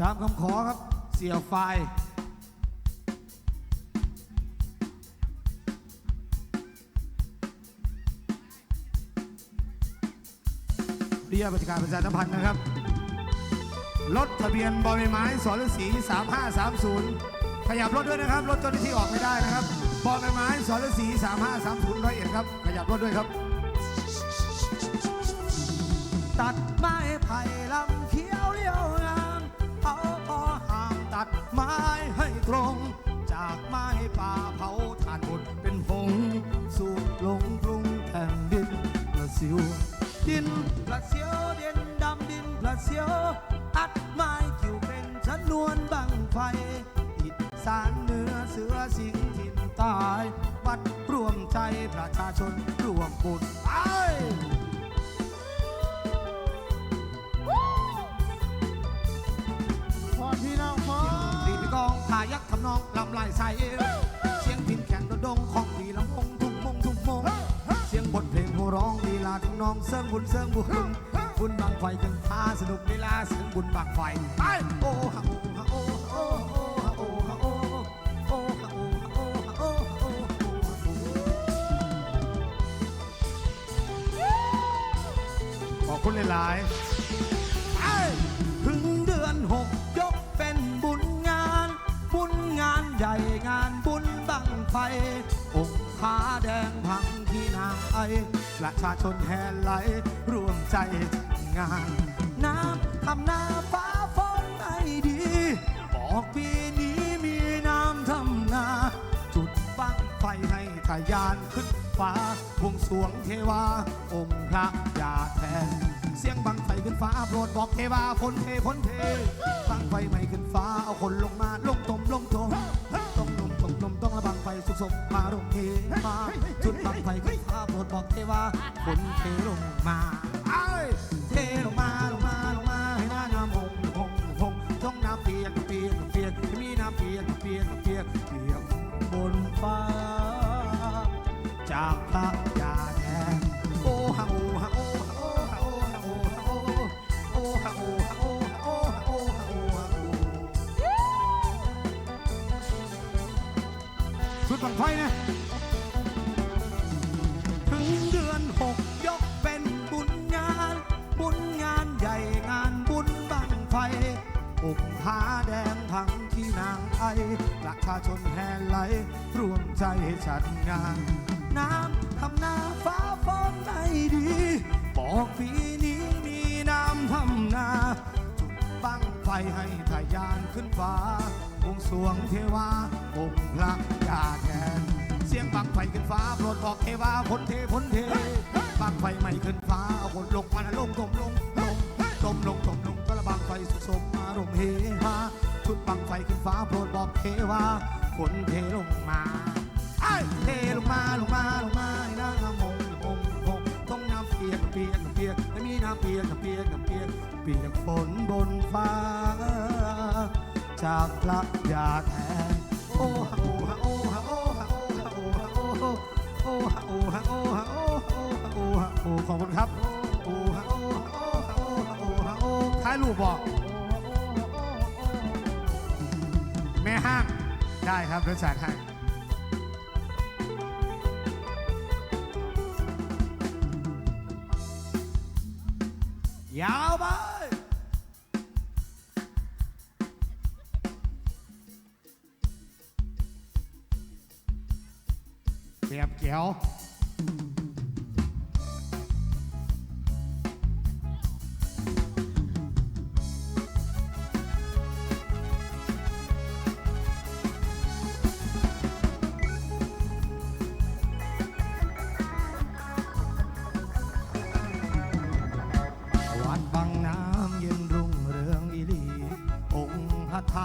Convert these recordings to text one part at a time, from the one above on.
ตามคำขอครับ เสียไฟเรียกราชการประชาสัมพันธ์นะครับ รถทะเบียนบอใบไม้สรสี3530 ขยับรถด้วยนะครับ รถเจ้าหน้าที่ออกไม่ได้นะครับบอใบไม้สรสี3530ร้อยเอ็ดครับ ขยับรถด้วยครับ ตัดม้ไเสียว อัดไม้คิวเป็นชนวนบังไฟ อิสานเนื้อเสือสิงห์ถิ่นตาย วัดรวมใจประชาชนรวมบุญไปพอพี่น้องพอตีปีกองพายักทำนองลำลายใสเสียงพินแข่งโดดงของปีลำพงทุ่งมงทุ่งมง เสียงบทเพลงโหร้องลีลาทำนองเสริมบุญเสริมบุญ บุญบางไฟกันพาสนุกลีลาเสียงบุญบางไฟไปโอ้ฮะโอ้ฮะโอ้โอ้ฮะโอ้ฮะโอ้โอ้โอ้ฮะโอ้ฮะโอ้โอ้ขอบคุณหลายๆไอ้ถึงเดือนหกยกเป็นบุญงาน บุญงานใหญ่งานบุญบังไฟองค์ผาแดงพังที่นางไอประชาชนแห่ไหลร่วมใจ งาน น้ำทำนาฟ้าฝนไม่ดี บอกปีนี้มีน้ำทำนา จุดบังไฟให้ทะยานขึ้นฟ้าบวงสรวงเทวา องค์พระยาแทน เสียงบังไฟขึ้นฟ้าโปรดบอกเทวาฝนเทฝนเท บังไฟไม่ขึ้นฟ้าเอาคนลงมาลงตมลงตมต้องลมตมลมต้องระบังไฟสุกสมมาลงเทมาจุดบังไฟขึ้นฟ้าโปรดบอกเทวาฝนเทลงมาไอ้ องค์ผาแดงทั้งที่นางไอประชาชนแห่ไหลร่วมใจจัดงาน น้ำทำนาฟ้าฝนไม่ดี บอกปีนี้มีน้ำทำนาจุดบังไฟให้ทะยานขึ้นฟ้าบวงสวงเทวาองค์พระยาแทนเสียงบังไฟขึ้นฟ้าโปรดบอกเทวาพ้นเทพ้นเทบังไฟไม่ขึ้นฟ้าเอาคนลงมาลงตมลงลงตมลงตมลง บังไฟสุกสมมาลงเฮฮาชุดบังไฟขึ้นฟ้าโปรดบอกเทวาฝนเทลงมาไอ้เทลงมาลงมาลงมาไอ้น้ำมงมงมงต้องน้ำเปียกเปียกเปียกไม่มีน้ำเปียกเปียกเปียกเปียกฝนบนฟ้า จากพระยาแทนโอ้ฮะโอ้ฮะโอ้ฮะโอ้ฮะโอ้ฮะโอ้ฮะโอ้ฮะโอ้ฮะโอ้ฮะโอ้ฮะโอ้ฮะโอ้ฮะโอ้ฮะโอ้ขอบคุณครับายรูปบอกแม่ห้างได้ครับเดินสายห้ยาวไปเปียบเกียว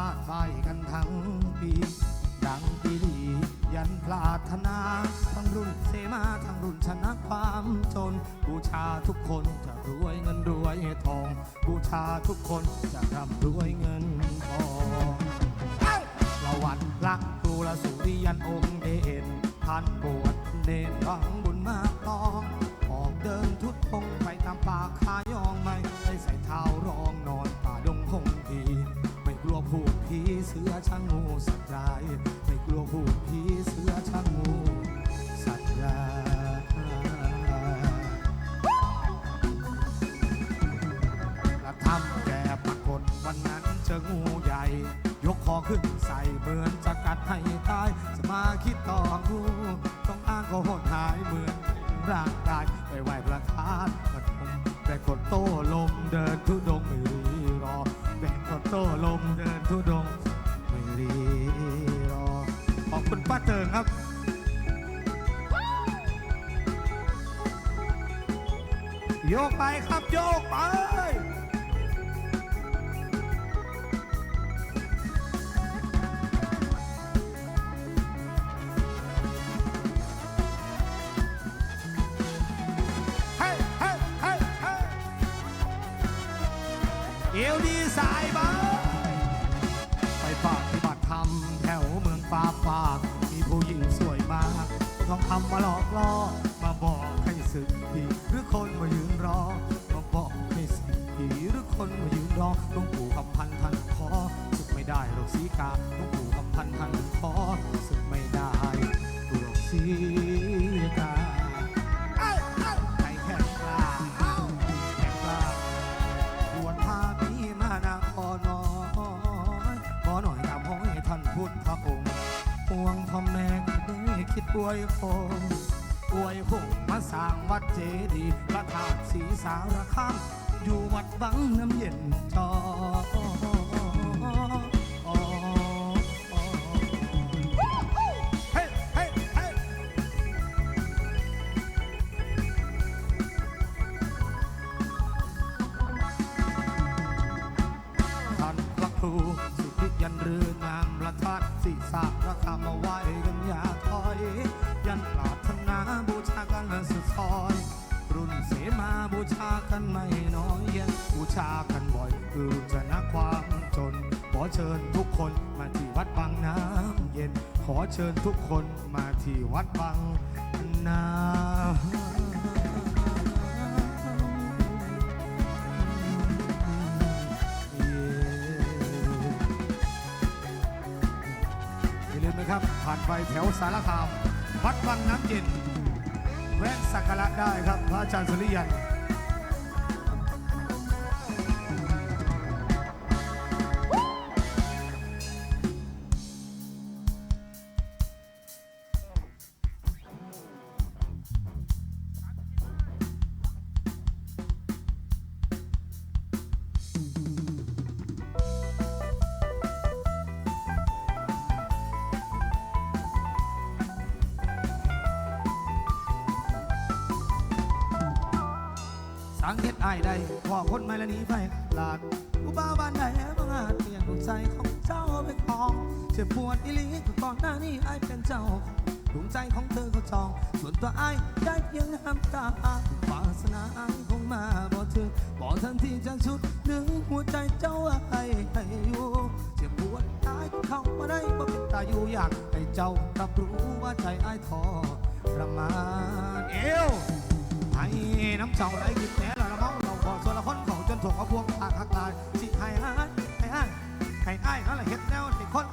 าตุไปกันทั้งปี ดังปีดี ยันปรารถนา ทั้งรุ่นเสมาทั้งรุ่นชนะความจน บูชาทุกคนจะรวยเงินรวยทอง บูชาทุกคนจะร่ำรวยเงิน ให้ตายสมาคิดต่องูต้องอ้างก็หดหายเหมือนร่างกายไปไหวพระธาตุพนมแต่คนโต้ลมเดินทุดงไม่รีรอแบกคนโต้ลมเดินทุดงไม่รีรอขอบคุณป้าเติงครับโยกไปครับโยกไป ฟ้าฟากมีผู้หญิงสวยมากทองคำมาหลอกล่อมาบอกให้สึกทีหรือคนมายืนรอ มาบอกให้สึกทีหรือคนมายืนรอหลวงปู่คำพันทันขอสึกไม่ได้หรอกสีกาหลวงปู่คำพันทันขอสึกไม่ได้หรอกสีกา อวยคมอวยหงมาสร้างวัดเจดีย์พระธาตุศรีสารคามอยู่วัดบังน้ำเย็นจอ เสมาบูชากันไม่น้อยเย็นบูชากันบ่อยคือชนะความจน ขอเชิญทุกคนมาที่วัดบางน้ำเย็น ขอเชิญทุกคนมาที่วัดบางน้ำเย็นอย่าลืมครับผ่านไปแถวสารคาม วัดวังน้ำเย็น แวะสักการะได้ครับ พระอาจารย์สุริยัน อ้ายใดพ่อคนไม่ละหนี้ไปลาดกูบ้าบ้านใดบางอาจเปลี่ยนดวงใจของเจ้าไปครองเจ็บปวดอีหลีคือก่อนหน้านี้ไอ้ายเป็นเจ้าดวงใจของเธอเขาจอง ส่วนตัวไอ้ายได้เพียงน้ำตาวาสนาไอ้ายคงมาบ่ถึงบ่ทันที่จะชุดหนึ่งหัวใจเจ้าไอ้ายให้อยู่เจ็บปวดไอ้ายเข้ามาได้บ่เป็นตาอยู่อยากให้เจ้ารับรู้ว่าใจไอ้ายทอประมาณเอวไอ้น้ำเจ้าไหลกินแหน ละละเมาเราพอส่วนละคนเขาจนถูกเอาพวงปากหักลายสิให้อ้ายให้อ้ายให้อ้ายนั่นแหละเห็ดแนวสิคน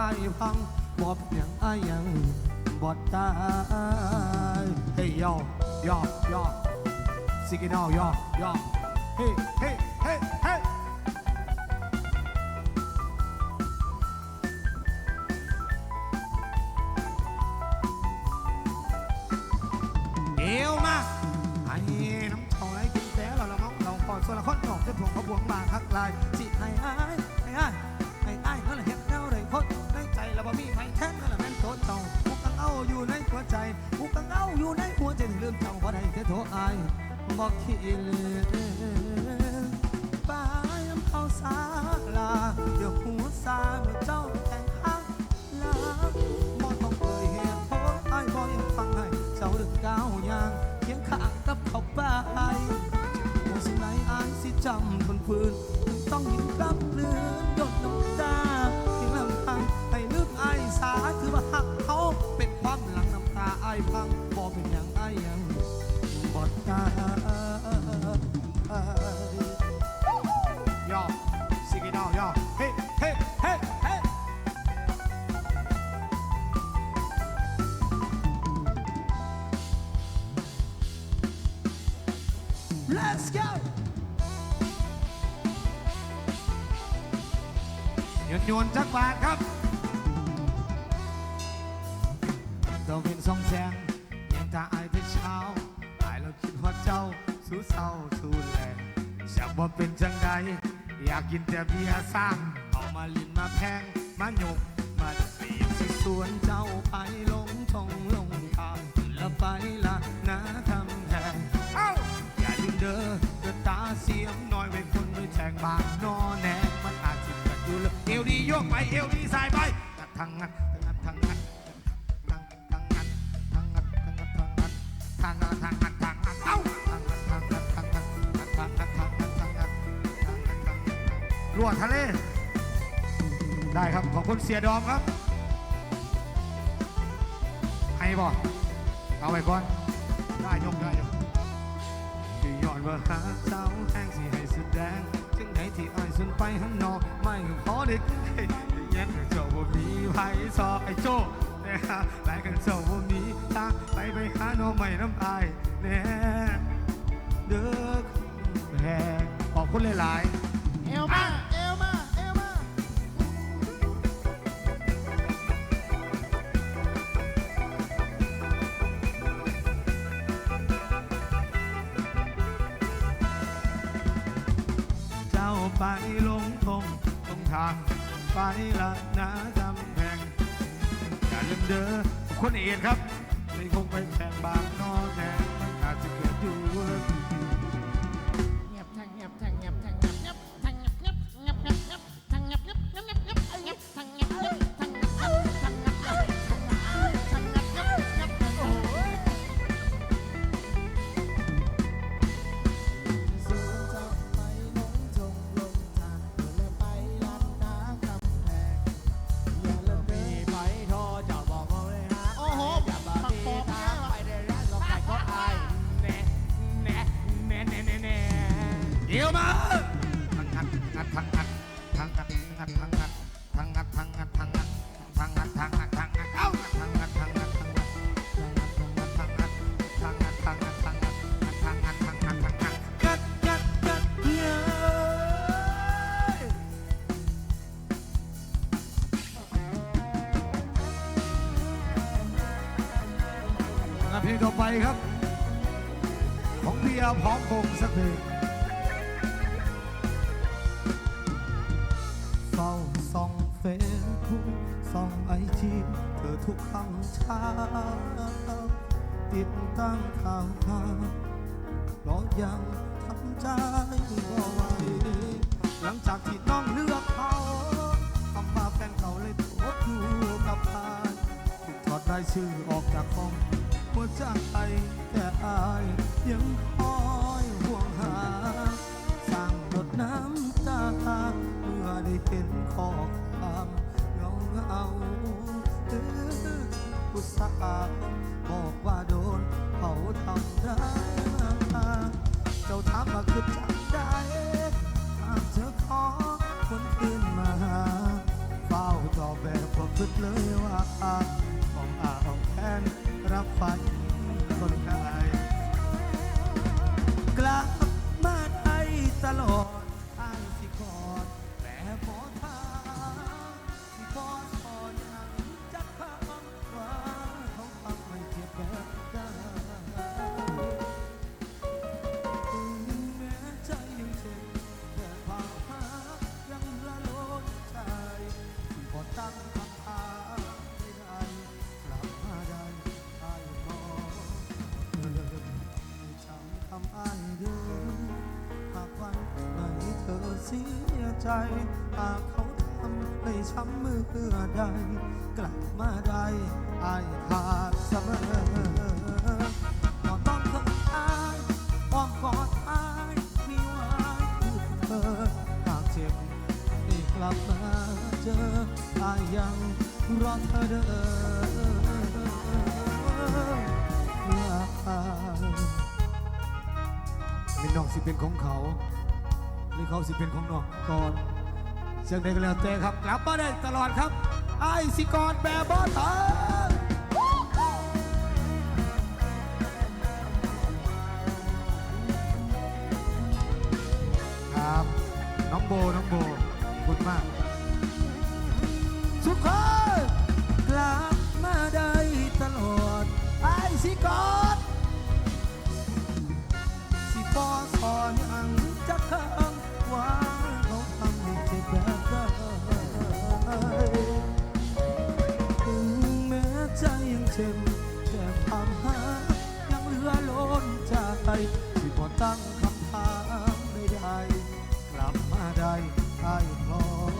งน้าไอ้พังบอบเพียงอ้ยังบอดตายเฮ้ยยอยอยอสิกินอายอยอเฮ้เฮ้เฮ้เฮ้ บอกขี้ลืมปลายน้ำเขาสาลาเดี๋ยวหัวซาเมื่อเจ้าแต่งข้างลาบ่ต้องเอ่ยเหตุผลไอ้บ่ยังฟังให้ เจ้าดึกก้าวยางเคียงข้างกับเขาไปว่าสิ่งไหนอายสิจำทนฝืนต้องยิ้มรับเลือหยดน้ำตาเพียงลำพังให้นึกไอ้สาคือว่าหักเขาเป็นความหลังน้ำตาไอ้พัง บอดตาย่อสิกิดาวย่อเฮ้เฮ้เฮ้เฮ้ Let's go ยนยนจักบาทครับ บ่เป็นจังใดอยากกินแต่เบียร์สร้างเอามาลินมาแพงมาหยกมาสีสิสวนเจ้าไปลงทงลงทางแล้วไปละนะทำแทนเอ้าอย่าลืมเด้อเดือตาเสียมน้อยไว้คนด้วยแทงบางนอแนมันอาจจิตกัดอยู่เลยเอวดีโยกไปเอวดีสายไปทางงัดทางงัดท รั่วทะเล ได้ครับ ขอบคุณเสียดอมครับให้บ่เอาไว้ก่อน ได้ยกได้ยกคือยอดว่าหาเจ้าแห้งสิให้แสดงจึงไหนที่อ้ายสุนไปหันนอกไม่ขอเด็กเย็นเจ้าบ่มีไผซอไอ้โจ้เนี่ยหลายกันเจ้าบ่มีทาไปไปหาน้องใหม่น้ำอายแน่เด้อแห่ขอบคุณหลายเอวมาเอวมา ไปลงทงตรงทาง ไปละนาจำแพงอย่าลืมเด้อคนเอ็ดครับ ต่อไปครับ ของเบียร์พร้อมพงสักเพลงเฝ้าส่องเฟซบุ๊กส่องไอจีเธอทุกคำเช้า ติดตั้งข่าวข่าวเพราะยังทำใจบ่ไหวหลังจากที่น้องเลือกเขาคำว่าแฟนเก่าเลยโทษอยู่กับพานถูกถอดรายชื่อออกจากห้อง ใจ แต่อายยังคอยห่วงหา สร้างหยดน้ำตาเมื่อได้เห็นข้อความเงาเงาๆเออผู้สาวบอกว่าโดนเขาทำร้ายเจ้าถามาคือจังได้หากเธอขอคนอื่นมาเฝ้าตอบแบบว่าคิดเลยว่า ของอาเอาแทนรับฝันคนไทยกลับมาไทยตลอด ใจ หากเขาทำให้ช้ำมือใด กลับมาได้อายขาดเสมอก็ต้องเพิ่งอ้ายอ้อมกอดอายมีไว้คือลับมาเจออายยังรอเธอเด้อมีน้องสิเป็นของเขา หรือเขาสิเป็นของน้องก่อนเสียงใดก็แล้วแต่ครับกลับมาได้ตลอดครับไอ้สิกรแบบบอตาครับ น้องโบน้องโบขอบคุณมาก สุดท้ายกลับมาได้ตลอดไอ้สิกรสิบอสอนอังจะทำ ว่าเขาทำให้เจ็บแบบได้ถึงแม้ใจยังเจ็บแต่ความหายังเหลือล้นใจสิบอตั้งคำถามใดๆกลับมาได้ไอ้พร้อม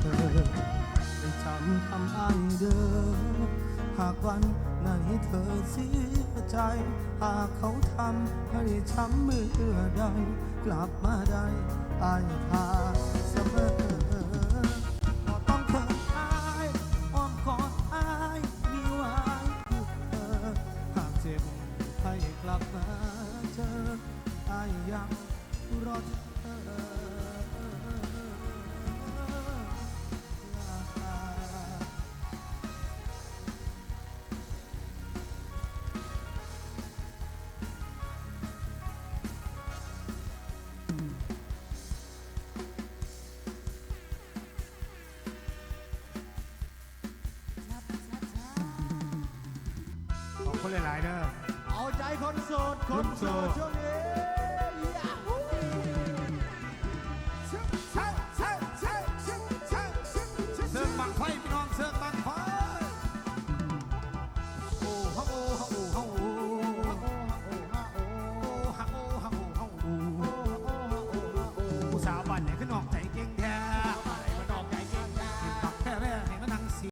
เธอได้จำทำอ้เดิมหากวันไหนเธอเสียใจ หากเขาทำให้ช้ำเมื่อใดกลับมาได้ ไอ้ทา คุณหลายๆเด้อเอาใจคนโสดคนโสดช่วงนี้